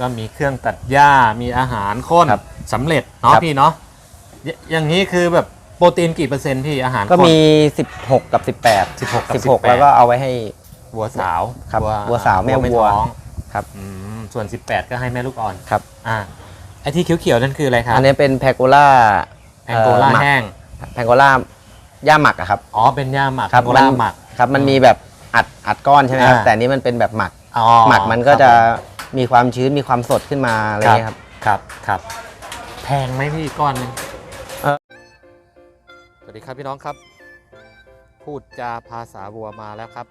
ก็มีเครื่องตัดหญ้ามีอาหารข้นครับสำเร็จเนาะครับ พี่เนาะยอย่างนี้คือแบบโปรตีนกี่เปอร์เซ็นต์พี่อาหารก็ข้นมี 16 กับ 18 16กับ16 18แล้วก็เอาไว้ให้ วัวสาวครับวัวสาวแม่วัวท้องครับ อืมส่วน 18 ก็ให้แม่ลูกอ่อนครับ อ่าไอ้ที่เขียวๆนั่นคืออะไรครับอันนี้เป็นแพโกล่าแองโกลาแห้งแพโกล่าย่าหมักอะครับ อ๋อเป็นหญ้าหมักครับแองโกลามันหมัก ครับมันมีแบบอัดอัดก้อนใช่ไหมครับอ่า แต่อันนี้มันเป็นแบบหมัก อ๋อหมักมันก็จะครับ มีความชื้นมีความสดขึ้นมาอะไรผมเงี้ยครับ ครับครับ แพงไหมพี่ก้อนหนึงเอ่อ สวัสดีครับพี่น้องครับ พูดจาภาษาวัวมาแล้วครับ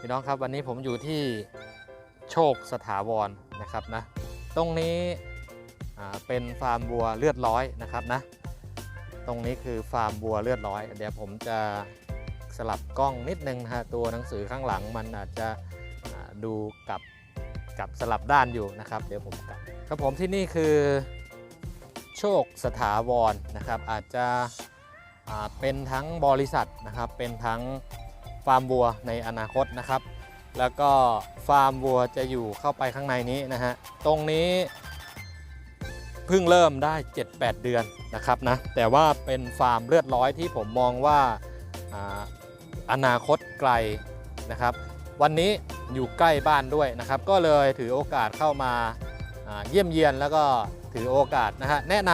พี่น้องครับวันนี้ผมอยู่ที่โชคสถาวรนะครับนะ ตรงนี้อ่าเป็นฟาร์มวัวเลือดร้อยนะครับนะ ตรงนี้คือฟาร์มวัวเลือดร้อย เดี๋ยวผมจะสลับกล้องนิดนึงนะฮะตัวหนังสือข้างหลังมันอาจจะอ่าดูกับ กับสลับด้านอยู่นะครับ เดี๋ยวผมกลับครับผมที่นี่คือโชคสถาวรนะครับ อาจจะเป็นทั้งบริษัทนะครับ เป็นทั้งฟาร์มวัวในอนาคตนะครับ แล้วก็ฟาร์มวัวจะอยู่เข้าไปข้างในนี้นะฮะ ตรงนี้เพิ่งเริ่มได้ 7-8 เดือนนะครับนะ แต่ว่าเป็นฟาร์มเลือดร้อยที่ผมมองว่าอาอนาคตไกลนะครับ วันนี้ อยู่ใกล้บ้านด้วยนะครับ ก็เลยถือโอกาสเข้ามาเยี่ยมเยียนแล้วก็ถือโอกาสนะฮะแนะน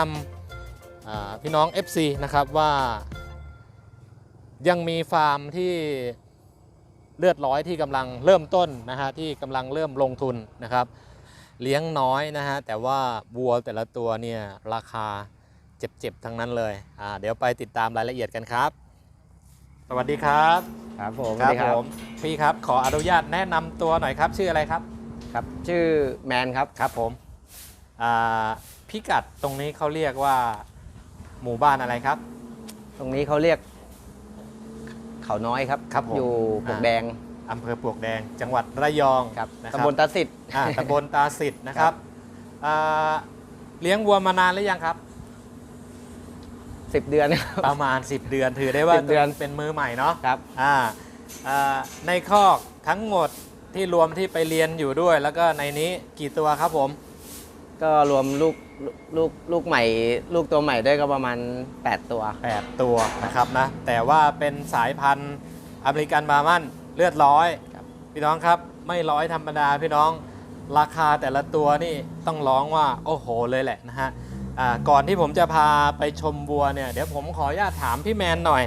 ำพี่น้อง FC นะครับว่า ยังมีฟาร์มที่เลือดร้อยที่กำลังเริ่มต้นนะฮะที่กำลังเริ่มลงทุนนะครับ เลี้ยงน้อยนะฮะแต่ว่าวัวแต่ละตัวเนี่ยราคาเจ็บๆทั้งนั้นเลยเดี๋ยวไปติดตามรายละเอียดกันครับ วัสดีครับครับผมครับสวัสดีผมพี่ครับขออนุญาตแนะนำตัวหน่อยครับ ชื่ออะไรครับครับ ชื่อแมนครับครับผมอ่าพิกัดตรงนี้เขาเรียกว่าหมู่บ้านอะไรครับ ตรงนี้เขาเรียก เขาน้อยครับครับผมอยู่ปลวกอ่าแดงอำเภอปลวกแดง จังหวัดระยองครับนะครับตำบลตาสิทธิ์อ่าตำบลตาสิทธิ์นะครับอ่าเลี้ยงวัวมานานหรือยังครับ สิบเดือนครับ ประมาณ 10 เดือนถือได้ว่า10เดือน เป็นมือใหม่เนาะครับ อ่าอ่าในคอกทั้งหมดที่รวมที่ไปเรียนอยู่ด้วย แล้วก็ในนี้กี่ตัวครับผม ก็รวมลูกลูกลูกใหม่ ลูกตัวใหม่ด้วยก็ประมาณ 8 ตัว 8 ตัวนะครับนะ แต่ว่าเป็นสายพันธุ์อเมริกันบาร์มันเลือดร้อย ครับพี่น้องครับไม่ร้อยธรรมดาพี่น้องราคาแต่ละตัวนี่ต้องร้องว่า โอ้โหเลยแหละนะฮะอ่า ก่อนที่ผมจะพาไปชมวัวเนี่ยเดี๋ยวผมขออนุญาตถามพี่แมนหน่อย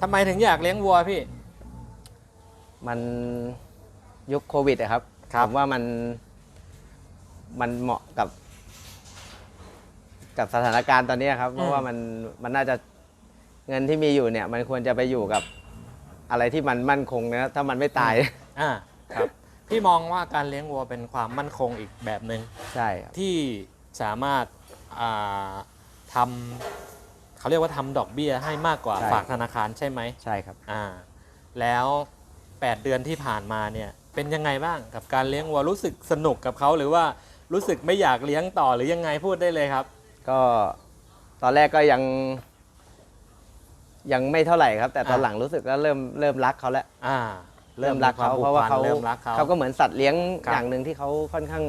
ทำไมถึงอยากเลี้ยงวัวพี่ มันยุคโควิดอะครับครับผมว่ามันมันเหมาะกับ กับสถานการณ์ตอนนี้ครับ เพราะว่ามันมันน่าจะเงินที่มีอยู่เนี่ย มันควรจะไปอยู่กับอะไรที่มันมั่นคงนะถ้ามันไม่ตายอ่าครับ พี่มองว่าการเลี้ยงวัวเป็นความมั่นคงอีกแบบหนึ่งใช่ครับที่สามารถอ่า ทำเขาเรียกว่าทำดอกเบี้ยให้มากกว่าฝากธนาคารใช่ไหมใช่ครับ อ่า แล้ว 8 เดือนที่ผ่านมาเนี่ย เป็นยังไงบ้างกับการเลี้ยงวัวรู้สึกสนุกกับเขาหรือว่ารู้สึกไม่อยากเลี้ยงต่อหรือยังไงพูดได้เลยครับ ก็ตอนแรกก็ยัง ยังไม่เท่าไหร่ครับ แต่ตอนอ่าหลังรู้สึกก็เริ่มเริ่มรักเขาแล้วอ่าเริ่มรักเขามีเพควราะมว่าผูกพันเขาเริ่มรักเขา เขาก็เหมือนสัตว์เลี้ยงครับ อย่างหนึ่งที่เขาค่อนข้าง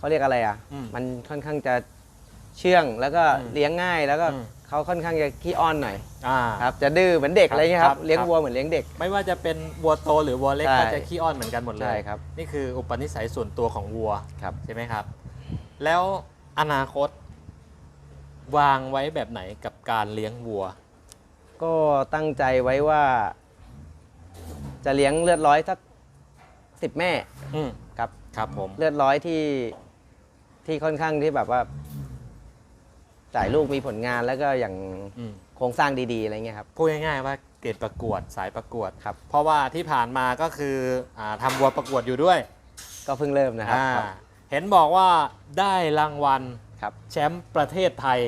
เขาเรียกอะไรอะ อืมมันค่อนข้างจะเชื่องแล้วก็อืมเลี้ยงง่ายแล้วก็อืม เขาค่อนข้างจะขี้อ้อนหน่อยอ่า ครับจะดื้อเหมือนเด็กครับอะไรเงี้ยคครัรับบเลี้ยงครับ วัวเหมือนเลี้ยงเด็ก ไม่ว่าจะเป็นวัวโตหรือวัวเล็กใช่ ก็จะขี้อ้อนเหมือนกันหมดเลยใช่ครับนี่คืออุปนิสัยส่วนตัวของวัวครับ ใช่ไหมครับ แล้วอนาคต วางไว้แบบไหนกับการเลี้ยงวัว ก็ตั้งใจไว้ว่า จะเลี้ยงเลือดร้อยสักสิบแม่อืมครับ ครับผม เลือดร้อยที่ ที่ค่อนข้างที่แบบว่าจ่ายลูกมีผลงานแล้วก็อย่างอืม โครงสร้างดีๆอะไรเงี้ยครับ พูดง่ายๆว่าเกรดประกวดสายประกวดครับ เพราะว่าที่ผ่านมาก็คืออาทำวัวประกวดอยู่ด้วยก็เพิ่งเริ่มนะครับอ่าครับเห็นบอกว่าได้รางวัลครับ แชมป์ประเทศไทย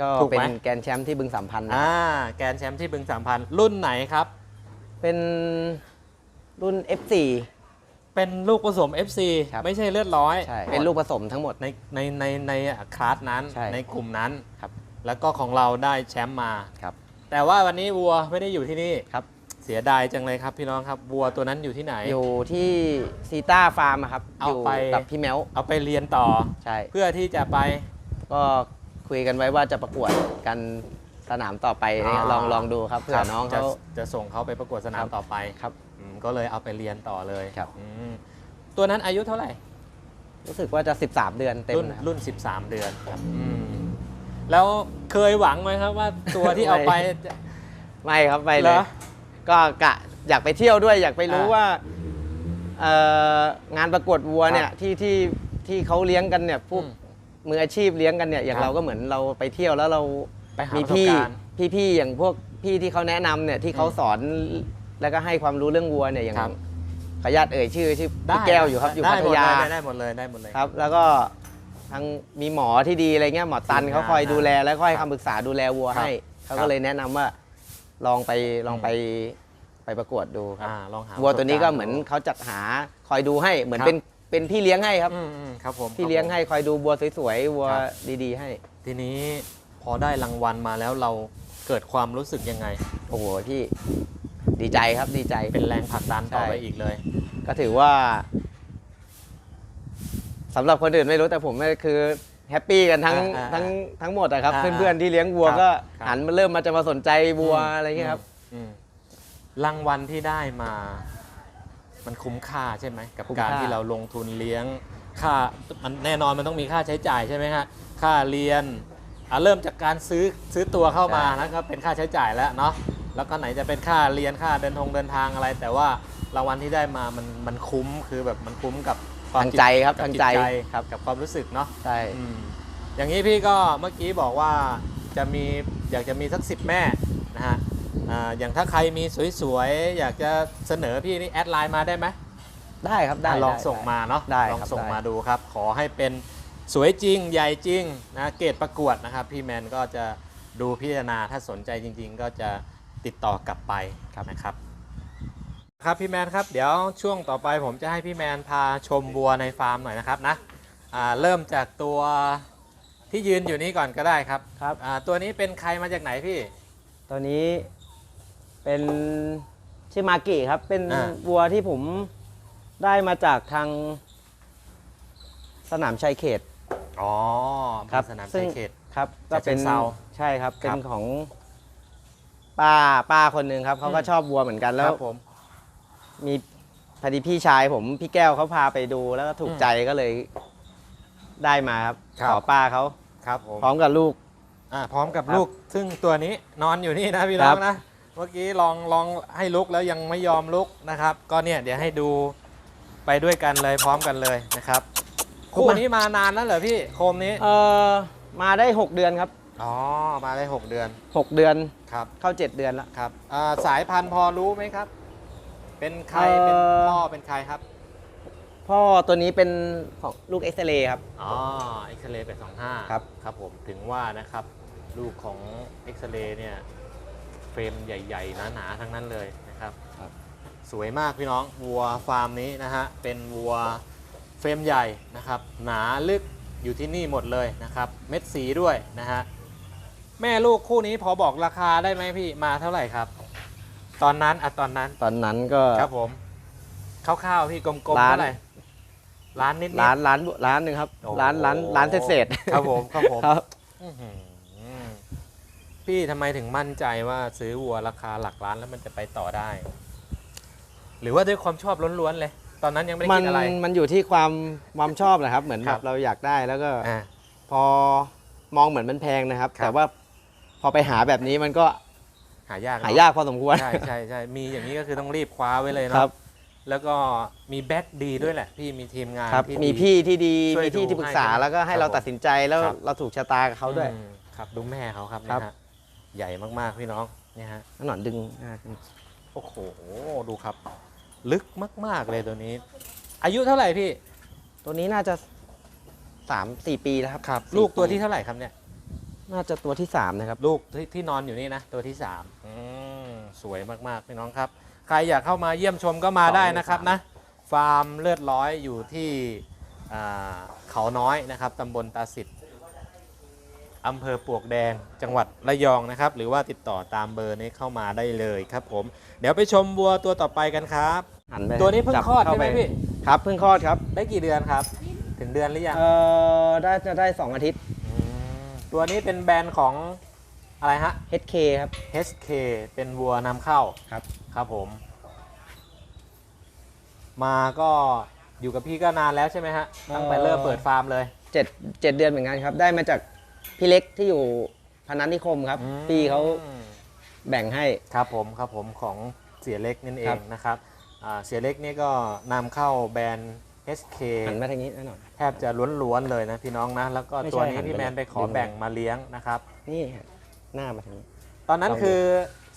ก็ถูกไหม เป็นแกรนด์แชมป์ที่บึงสามพันธ์นะอ่าแกรนด์แชมป์ที่บึงสามพันรุ่นไหนครับ เป็นรุ่น F4 เป็นลูกผสม FC ครับ ไม่ใช่เลือดร้อยใช่เป็นลูกผสมทั้งหมด ในในในในคลาสนั้นใช่ในกลุ่มนั้น ครับ แล้วก็ของเราได้แชมป์มา ครับ แต่ว่าวันนี้วัวไม่ได้อยู่ที่นี่ครับ เสียดายจังเลยครับพี่น้องครับวัวตัวนั้นอยู่ที่ไหน อยู่ที่ซีต้าฟาร์มอะครับเอาอยู่ไป กับพี่แมวเอาไปเรียนต่อ ใช่ เพื่อที่จะไป ก็คุยกันไว้ว่าจะประกวดกันสนามต่อไปเนี่ยอ่า ลองลองดูครับเผื่อน้องจะเขา จะส่งเขาไปประกวดสนามครับ ต่อไป ครับอืม ก็เลยเอาไปเรียนต่อเลยครับ อืมตัวนั้นอายุเท่าไหร่ รู้สึกว่าจะ 13 เดือนเต็มรุ่นนะครับ รุ่น 13 เดือนครับอืมแล้วเคยหวังไหมครับว่าตัวที่เอาไปจะไม่ครับไม่เหเลรย อก็กะอยากไปเที่ยวด้วยอยากไปรู้อ่าว่าเอ่องานประกวดวัวเนี่ยที่ที่ที่เขาเลี้ยงกันเนี่ยพวกอืมมืออาชีพเลี้ยงกันเนี่ยอย่างครับเราก็เหมือนเราไปเที่ยวแล้วเราไปหามีประสบพี่การณ์พี่พี่อย่างพวกพี่ที่เขาแนะนำเนี่ยที่เขาอืมสอน แล้วก็ให้ความรู้เรื่องวัวเนี่ยอย่างครับ ขออนุญาตเอ่ยชื่อชื่อพี่แก้วอยู่ครับอยู่ได้พัหมทดยา เลยได้หมดเลยได้หมดเลย ครับแล้วก็ทั้งมีหมอที่ดีอะไรเงี้ยหมอตันทีมงานเขาคอยดูแลและคอยครับคำปรึกษาดูแลวัวครับให้เขาครัก็บเลยแนะนำว่าลองไปลองไปไปประกวดดูครับอ่าลองหาวัวตัวนี้ก็ประสบารณ์เหมือนดูเขาจัดหาคอยดูให้เหมือนครับ เป็นเป็นพี่เลี้ยงให้ครับ อืมอืมครับผมพี่เลี้ยงครับผม ให้คอยดูวัวสวยๆวัวครับ ดีๆ ให้ทีนี้พอได้รางวัลมาแล้วเราเกิดความรู้สึกยังไง โอ้โหพี่ ดีใจครับดีใจเป็นแรงผลักดันต่อใช่ไปอีกเลย ก็ถือว่าสำหรับคนอื่นไม่รู้แต่ผมเนี่ยคือแฮปปี้กันทั้งอ่าอ่าทั้งทั้งหมดอะครับอ่าเพื่อนๆที่เลี้ยงวัวครับก็ครับหันมาเริ่มมาจะมาสนใจวัวอะไรเงี้ยครับอืมรางวัลที่ได้มา มันคุ้มค่าใช่ไหมกับคุ้มการค่าที่เราลงทุนเลี้ยงค่ามันแน่นอนมันต้องมีค่าใช้จ่ายใช่ไหมฮะค่าเรียนอะเริ่มจากการซื้อซื้อตัวเข้ามานะก็เป็นค่าใช้จ่ายแล้วเนาะ แล้วก็ไหนจะเป็นค่าเรียนค่าเดินทงเดินทางอะไร แต่ว่ารางวัลที่ได้มามันมันคุ้มคือแบบมันคุ้มกับควมทางใจครับกับทางจิตใจครับ กับความรู้สึกเนาะใช่อืมอย่างนี้พี่ก็เมื่อกี้บอกว่าจะมีอยากจะมีสักสิบแม่นะฮะอ่าอย่างถ้าใครมีสวยๆ อยากจะเสนอพี่นี่แอดไลน์มาได้ไหม ได้ครับได้อะลองได้ส่งมาเนาะได้ลองครับส่งได้ มาดูครับ ขอให้เป็นสวยจริง ใหญ่จริงนะเกรดประกวดนะครับ พี่แมนก็จะดูพิจารณาถ้าสนใจจริง ๆ ก็จะ ติดต่อกลับไปนะครับครับพี่แมนครับเดี๋ยวช่วงต่อไปผมจะให้พี่แมนพาชมวัวในฟาร์มหน่อยนะครับนะอ่าเริ่มจากตัวที่ยืนอยู่นี้ก่อนก็ได้ครับครับอ่าตัวนี้เป็นใครมาจากไหนพี่ ตัวนี้เป็นชื่อมากิครับ เป็นอ่าวัวที่ผมได้มาจากทางสนามชัยเขตอ๋อครับสนามซึ่ชังยเขตครับก็เป็นฉะเชิงเทราใช่ครับคเป็รันบของ ป้าป้าคนหนึ่งครับเขาก็อืมชอบวัวเหมือนกันคแล้วรับผม มีพอดีพี่ชายผมพี่แก้วเขาพาไปดูแล้วก็ถูกอืมใจก็เลยได้มาครับครับ ขอป้าเขาครับผมพร้อมกับลูก อ่าพร้อมกับครับลูก ซึ่งตัวนี้นอนอยู่นี่นะพี่น้อครังบนะ เมื่อกี้ลองลองให้ลุกแล้วยังไม่ยอมลุกนะครับ ก็เนี่ยเดี๋ยวให้ดูไปด้วยกันเลยพร้อมกันเลยนะครับ คู่นี้มานานแล้วเหรอพี่โคมนี้ เออมาได้ 6 เดือนครับ อ๋อ มาได้ 6 เดือน 6 เดือนครับเข้า 7 เดือนแล้วครับอ่าสายพันธุ์พอรู้ไหมครับ เป็นใครเอ่อเป็นพ่อเป็นใครครับ พ่อตัวนี้เป็นของลูกเอ็กซเรย์ครับ อ๋อเอ็กซเรย์แปดสองห้าครับ ครับผมถึงว่านะครับ ลูกของเอ็กซเรย์เนี่ยเฟรมใหญ่ ๆ หนาๆทั้งนั้นเลยนะครับครับ สวยมากพี่น้องวัวฟาร์มนี้นะฮะเป็นวัวเฟรมใหญ่นะครับ หนาลึกอยู่ที่นี่หมดเลยนะครับ เม็ดสีด้วยนะฮะ แม่ลูกคู่นี้พอบอกราคาได้ไหมพี่มาเท่าไหร่ครับ ตอนนั้นอะตอนนั้นตอนนั้นก็ ครับผมคร่าวๆพี่กลมๆล้าน เท่าไหร่ล้านนิดๆ ร้านร้านร้านหนึ่งครับโอ้ร้านร้านร้านเศษๆครับผมครับผมครับ อื้อหือพี่ทำไมถึงมั่นใจว่าซื้อวัวราคาหลักล้านแล้วมันจะไปต่อได้ หรือว่าด้วยความชอบล้วนๆเลย ตอนนั้นยังไม่ได้มันคิดอะไร มันอยู่ที่ความความชอบแหละครับ เหมือนคแบรับบ เราอยากได้แล้วก็ อ่า พอมองเหมือนมันแพงนะครับ ครับแต่ว่าพ อไปหาแบบนี้มันก็หายากเนอะหายากพอสมควร ใช่ใช่ใช่มีอย่างนี้ก็คือต้องรีบคว้าไว้เลยครัเนาะบแล้วก็มีแบ็กดีด้วยแหละ พี่มีทีมงานครับที่มีดีพี่ที่ดีช่วยมีที่ดูที่ปรึกษาให้แล้วก็ให้ครับเราผมตัดสินใจแล้วครับเราถูกชะตากับเขาด้วยอืมครับดูแม่เขาครับครัเนี่ยบฮะใหญ่มากๆพี่น้องเนี่ยฮะหนอนดึงหน้าขึ้นโอ้โหดูครับ ลึกมาก ๆเลยตัวนี้ อายุเท่าไหร่พี่ ตัวนี้น่าจะสามสี่ปีแล้วครับครับสี่ลูกตัวที่ปีเท่าไหร่ครับเนี่ย น่าจะตัวที่สามนะครับ ลูกที่ที่นอนอยู่นี่นะ ตัวที่สามอืมสวยมากๆพี่น้องครับ ใครอยากเข้ามาเยี่ยมชมก็มาสองได้ในนะครับสามนะ ฟาร์มเลือดร้อยอยู่ที่อ่าเขาน้อยนะครับตำบลตาสิทธิ์อำเภอปลวกแดงจังหวัดระยองนะครับ หรือว่าติดต่อตามเบอร์นี้เข้ามาได้เลยครับผม เดี๋ยวไปชมวัวตัวต่อไปกันครับ หันไปตัวนี้เพิ่งจับคลอดเข้าใช่ไหมปพี่ ครับเพิ่งคลอดครับ ได้กี่เดือนครับ ถึงเดือนหรือยัง เอ่อได้จะได้2อาทิตย์ม ตัวนี้เป็นแบรนด์ของอะไรฮะ HK ครับ HK เป็นวัวนำเข้าครับ ครับผม มาก็อยู่กับพี่ก็นานแล้วใช่ไหมฮะ ตั้งแต่เริ่มเปิดฟาร์มเลย เจ็ดเจ็ดเดือนเหมือนกันครับ ได้มาจากพี่เล็กที่อยู่พนัสนิคมครับ อืมพี่เขาแบ่งให้ ครับผมครับผมของเสียเล็กนั่นเอครังบ นะครับอ่าเสียเล็กนี่ก็นำเข้าแบรนด์ HK หันมาทางนี้แน่นอน แทบจะล้วนๆเลยนะพี่น้องนะ แล้วก็ไม่ใช่ตัวนี้หันไปพี่แมนไปขอดึงแบ่งมาเลี้ยงนะครับ นี่หน้ามาทางนี้ ตอนนั้นลองดู คือ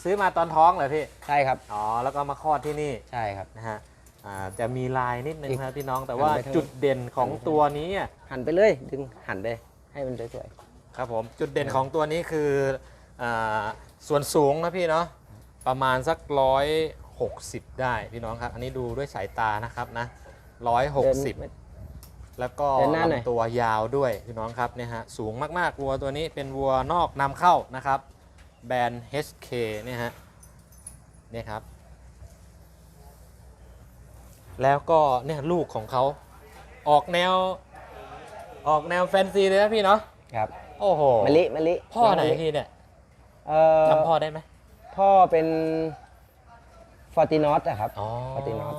ซื้อมาตอนท้องเลยพี่ ใช่ครับ อ๋อ แล้วก็มาคลอดที่นี่ใช่ครับ นะฮะอ่าจะมีลายนิดนึงอีกครับพี่น้อง แต่ว่าหันไปทางจุดเด่นของตัวนี้อะหันไปเลย ดึงหันเลย ให้มันสวยครับผม จุดเด่นของตัวนี้คืออาส่วนสูงนะพี่เนาะ ประมาณสักร้อยหกสิบได้พี่น้องครับ อันนี้ดูด้วยสายตานะครับนะ ร้อยๆหกเดินสิบไม่แล้วก็เดินหน้าหน่อย ลำตัวยาวด้วยพี่น้องครับเนี่ยฮะสูงมากๆวัวตัวนี้เป็นวัวนอกนำเข้านะครับ แบรนด์ HK เนี่ยฮะเนี่ยครับ แล้วก็เนี่ยลูกของเขาออกแนว ออกแนวแฟนซีเลยนะพี่เนาะครับโอ้โหมะลิมะลิพ่อไหนมะลิพี่เนี่ยเอ่อจำพ่อได้ไหมพ่อเป็นฟอร์ตินอสอะครับ อ๋อปฏิวัติ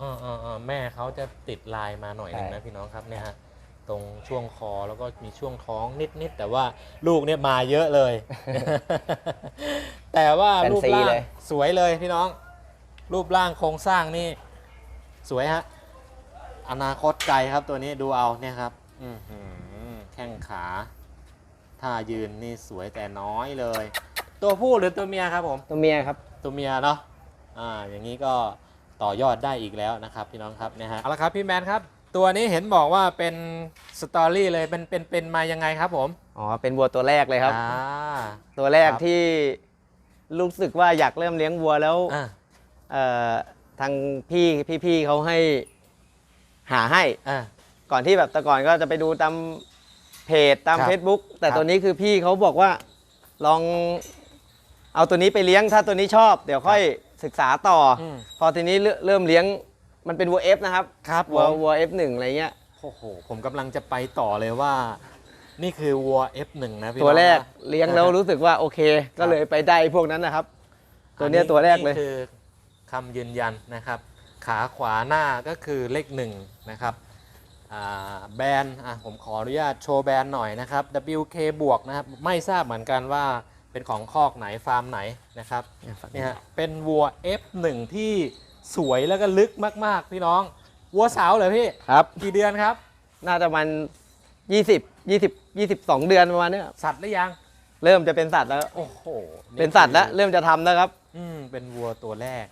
อ่าอ่าอ่าแม่เขาจะติดลายมาหน่อยหนึงใช่ นะพี่น้องครับเนี่ยฮะตรงช่วงคอแล้วก็มีช่วงท้องนิดๆแต่ว่าลูกเนี่ยมาเยอะเลย แต่ว่าแฟนรูปซีร่างเลยสวยเลยพี่น้อง รูปร่างโครงสร้างนี่สวยฮะอนาคตไกลครับตัวนี้ดูเอาเนี่ยครับอือหือแข้งขาท่ายืนนี่สวยแต่น้อยเลย ตัวผู้หรือตัวเมียครับผม ตัวเมียครับ ตัวเมียเนาะ อ่า อย่างนี้ก็ ต่อยอดได้อีกแล้วนะครับพี่น้องครับนะฮะเอาละครับพี่แมนครับ ตัวนี้เห็นบอกว่าเป็นสตอรี่เลยเป็นเป็นเป็นมายังไงครับผมอ๋อเป็นวัวตัวแรกเลยครับ อ่า ตัวแรกครับ ที่รู้สึกว่าอยากเริ่มเลี้ยงวัวแล้วอ่าเอ่อทางพี่พี่ๆเขาให้หาให้ อ่า ก่อนที่แบบแต่ก่อนก็จะไปดูตามเพจตาม ครับ Facebook แต่ครับตัวนี้คือพี่เขาบอกว่าลองเอาตัวนี้ไปเลี้ยงถ้าตัวนี้ชอบ เดี๋ยวค่อย ศึกษาต่อออืมพอทีนี้เริ่มเริ่มเลี้ยงมันเป็นวัว F นะครับครับผวัวมวัว F1 อะไรเงี้ย โอ้โห ผมกำลังจะไปต่อเลยว่า นี่คือวัว F1 นะพี่น้องตัวแรกนะ เลี้ยงแล้วนะฮะรู้สึกว่าโอเค ก็เลยไปได้พวกนั้นนะครับ ตัวเนี้ยอัตัวแรกเลย นี่คือคำยืนยันนะครับ ขาขวาหน้าก็คือเลขหนึ่งนะครับอ่าแบรนด์อะผมขออนุญาตโชว์แบรนด์หน่อยนะครับ WK บวกนะครับ ไม่ทราบเหมือนกันว่า เป็นของคอกไหนฟาร์มไหนนะครับเนี่ยฮะเป็นวัว F1 ที่สวยแล้วก็ลึกมาก ๆ พี่น้อง วัวสาวเหรอพี่ครับ กี่เดือนครับ น่าจะมัน20 20 22เดือนประมาณเนี้ยครับสัตว์หรือยัง เริ่มจะเป็นสัตว์แล้ว โอ้โหเป็นสัตว์แล้ว เริ่มจะทำแล้วครับ อืมเป็นวัวตัวแรก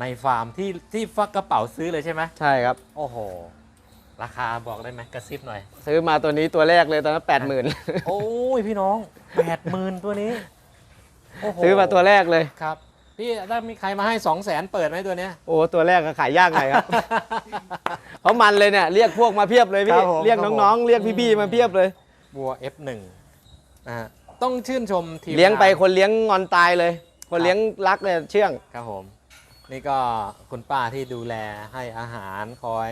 ในฟาร์มที่ที่ฟักกระเป๋าซื้อเลยใช่ไหมใช่ครับ โอ้โห ราคาบอกได้ไหมกระซิบหน่อย ซื้อมาตัวนี้ตัวแรกเลยตอนนั้นแปดหมื่นโอ้ยพี่น้องแปดหมื่นตัวนี้ โโหซื้อมาตัวแรกเลย ครับ พี่ถ้ามีใครมาให้สองแสนเปิดไหมตัวเนี้ย โอ้ตัวแรกก็ขายยากหน่อยครับ เพราะมันเลยเนี่ยเรียกพวกมาเพียบเลยคพี่ รับผมเรียกครับน้องผมๆเรียกพี่ๆ มาเพียบเลยวัว F1 นะฮะต้องชื่นชมทีมเลี้ยงไปานคนเลี้ยงงอนตายเลย คนเลี้ยงรักเลยเชื่อง ครับผม นี่ก็คุณป้าที่ดูแลให้อาหารคอย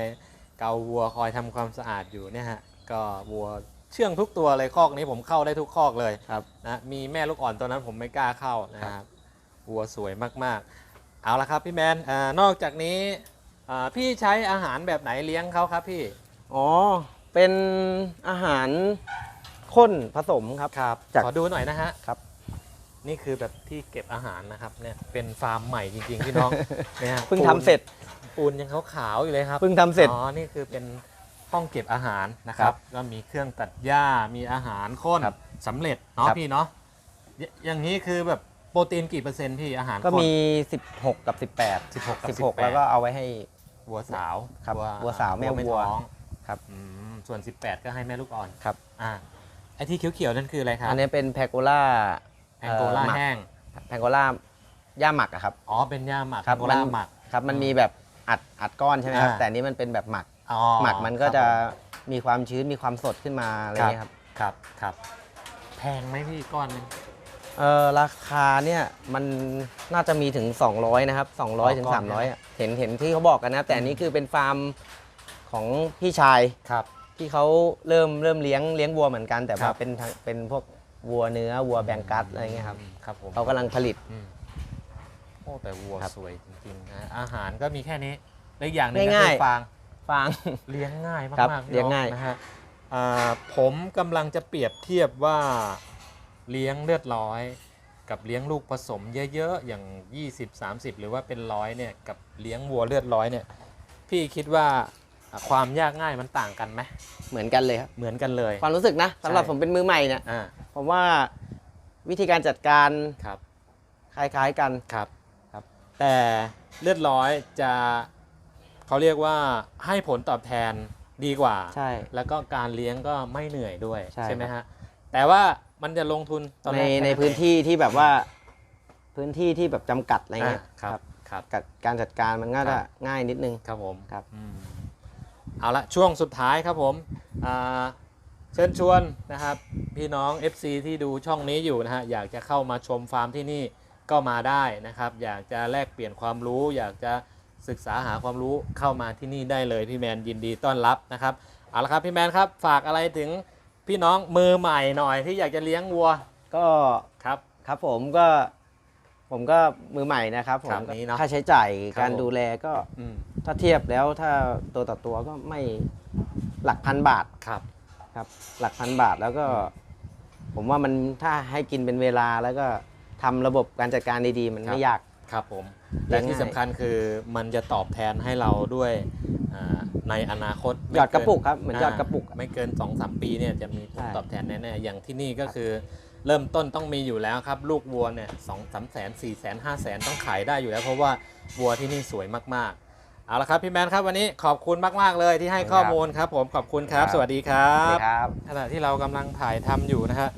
เกาวัวคอยทำความสะอาดอยู่เนี่ยฮะ ก็วัว เชื่องทุกตัวเลยคอกนี้ผมเข้าได้ทุกคอกเลยครับนะมีแม่ลูกอ่อนตัวนั้นผมไม่กล้าเข้านะครับวัวสวยมากๆ เอาละครับพี่แมนอานอกจากนี้อ่าพี่ใช้อาหารแบบไหนเลี้ยงเขาครับพี่อ๋อ เป็นอาหารข้นผสมครับครับจากขอดูหน่อยนะฮะ ครับ นี่คือแบบที่เก็บอาหารนะครับเนี่ยเป็นฟาร์มใหม่จริงๆพี่น้องเนี่ยฮะเพิ่งทำเสร็จปูนยังขาวๆอยู่เลยครับเพิ่งทำเสร็จอ๋อนี่คือเป็น ห้องเก็บอาหารนะคครัรับบก็มีเครื่องตัดหญ้ามีอาหารข้นครับสำเร็จเนาะครับพี่เนาะยอย่างนี้คือแบบโปรตีนกี่เปอร์เซ็นต์พี่อาหารก็ข้นมี 16 กับ 18 16กับ16 แล้วก็เอาไว้ให้วัวสาวครับวัวสาวแม่วัวท้องครับอืมส่วน 18 ก็ให้แม่ลูกอ่อนครับอ่าไอ้ที่เขียวๆนั่นคืออะไรครับอันนี้เป็นแพโกล่าแองโกลาแห้งแพโกล่าย่าหมักอะครับอ๋อเป็นหญ้าหมักครับแองโกลามันหมักครับมันมีแบบอัดอัดก้อนใช่ไหมครับอ่าแต่อันนี้มันเป็นแบบหมัก อ๋อหมักมันก็ครับจะผมีความชื้นมีความสดขึ้นมาอะไรครับเงี้ยครับครับครับ แพงไหมพี่ก้อนหนึง เออราคาเนี่ยมันน่าจะมีถึง 200 นะครับ 200ถึงต่อก้อน300อะเห็นเห็นที่เขาบอกกันนะครับแต่อันนี้คือเป็นฟาร์มของพี่ชาย ครับ ที่เขาเริ่มเริ่มเลี้ยงเลี้ยงวัวเหมือนกัน แต่ครัว่าบ เป็นทางเป็นพวกวัวเนื้อวัวแบงกัสอะไรเงี้ยครับครับผมเขากำลังผลิต อืมโอ้แต่วัวครับสวยจริงๆนะอาหารก็มีแค่นี้และอีกอย่างหนึงก็ง่ายๆคือฟาง ฟาง เลี้ยงง่ายครับมากๆพี่เลี้ยงง่ายน้นะฮะอ่าผมกำลังจะเปรียบเทียบว่าเลี้ยงเลือดร้อย กับเลี้ยงลูกผสมเยอะๆ อย่าง 20 30 หรือว่าเป็นร้อยเนี่ยกับเลี้ยงวัวเลือดร้อยเนี่ยพี่คิดว่าอ่าความยากง่ายมันต่างกันไหมเหมือนกันเลยครับ เหมือนกันเลย ความรู้สึกนะสำหรับใช่ ผมเป็นมือใหม่เนี่ยอ่าผมว่าวิธีการจัดการครับคล้ายๆกัน ครับครับแต่เลือดร้อยจะ เขาเรียกว่าให้ผลตอบแทนดีกว่า ใช่ แล้วก็การเลี้ยงก็ไม่เหนื่อยด้วยใช่ ไหมครัฮะบแต่ว่ามันจะลงทุนตอนในแรกแค่ในพื้นที่ที่แบบว่าพื้นที่ที่แบบจำกัดอะไรอ่าเงี้ยครับครับ กับการจัดการมันก็ครัจะบง่ายนิดนึง ครับผมครับ อืมเอาละช่วงสุดท้ายครับผมอ่าเชิญชวนนะครับ พี่น้อง FC ที่ดูช่องนี้อยู่นะฮะอยากจะเข้ามาชมฟาร์มที่นี่ก็มาได้นะครับ อยากจะแลกเปลี่ยนความรู้ อยากจะ ศึกษาหาความรู้เข้ามาที่นี่ได้เลยพี่แมนยินดีต้อนรับนะครับเอาละครับพี่แมนครับฝากอะไรถึงพี่น้องมือใหม่หน่อยที่อยากจะเลี้ยงวัวก็ครับครับผมก็ผมก็มือใหม่นะครับผครัมบนี้เนอะค่าใช้จ่ายครับการผม ดูแลก็อืมถ้าเทียบแล้วถ้าตัวต่อตัวก็ไม่หลักพันบาทครับ ครับ หลักพันบาทแล้วก็ ผมว่ามันถ้าให้กินเป็นเวลาแล้วก็ทำระบบการจัดการดีๆ มันครับ ไม่ยาก ครับผมเลี้และยงที่ง่ายสำคัญคือมันจะตอบแทนให้เราด้วยอ่าในอนาคตหยอดกระปุกไครับเหมือนหยอดกระปุกาไม่เกิน2-3ปีเนี่ยจะมีผลใช่ ตอบแทนแน่ๆอย่างที่นี่ก็คือ เริ่มต้นต้องมีอยู่แล้วครับ ลูกวัวเนี่ยสองสามแสนสี่แสนห้าแสนต้องขายได้อยู่แล้ว เพราะว่าวัวที่นี่สวยมากๆ เอาละครับพี่แมนครับวันนี้ขอบคุณมาก ๆ เลยที่ให้ข้อมูลครับ ผมขอบคุณครับ สวัสดีครัสวัสบดีครับขณะที่เรากำลังถ่ายทำอยู่นะฮะ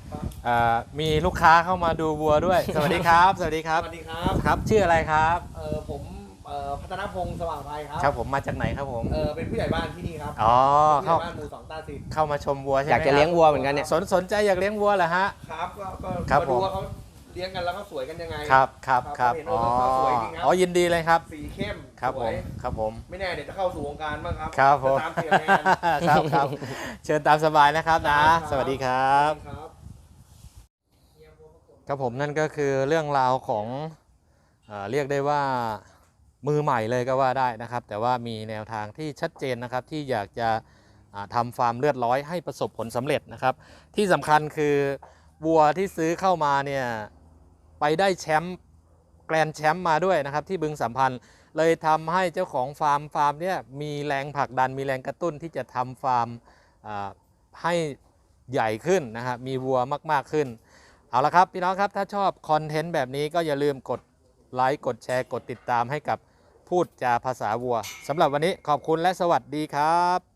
อ่ามีลูกค้าเข้ามาดูวัวด้วย สวัสดีครับ สวัสดีครับสวัสดีครับครับ ชื่ออะไรครับเออผมเอ่อพัฒนพงศ์สว่างภัยครับครับผมมาจากไหนครับผมเออเป็นผู้ใหญ่บ้านที่นี่ครับอ๋อผู้ใหญ่เข้าบ้านหมู่สองตาสิทธิ์เข้ามาชมวัวใช่ไหมอยากจะเลี้ยงวัวเหมือนกันเนี่ยสนสนใจอยากเลี้ยงวัวเหรอฮะครับก็ก็ครับมาดูผมว่าเขา เลี้ยงกันแล้วเขาสวยกันยังไงครับครับคครัรับบเห็นอ๋อว่าสวยจริงครับอ๋อยินดีเลยครับ สีเข้มครับสผวมยครับผม ไม่แน่เดี๋ยวจะเข้าสู่วงการบ้างครับครับผม จะตามเสียแมน ครับครับ เชิญตามสบายนะครับนะ ครับ สวัสดีครับ ครับ ครับผมนั่นก็คือเรื่องราวของเออเรียกได้ว่ามือใหม่เลยก็ว่าได้นะครับ แต่ว่ามีแนวทางที่ชัดเจนนะครับที่อยากจะอ่าทำฟาร์มเลือดร้อยให้ประสบผลสำเร็จนะครับ ที่สำคัญคือวัวที่ซื้อเข้ามาเนี่ย ไปได้แชมป์แกรนแชมป์มาด้วยนะครับที่บึงสัมพันธ์ เลยทำให้เจ้าของฟาร์มฟาร์มเนี่ยมีแรงผลักดันมีแรงกระตุ้นที่จะทำฟาร์มอ่าให้ใหญ่ขึ้นนะครับมีวัวมากๆขึ้น เอาละครับ พี่น้องครับถ้าชอบคอนเทนต์แบบนี้ก็อย่าลืมกดไลค์กดแชร์กดติดตามให้กับพูดจาภาษาวัวสำหรับวันนี้ขอบคุณและสวัสดีครับ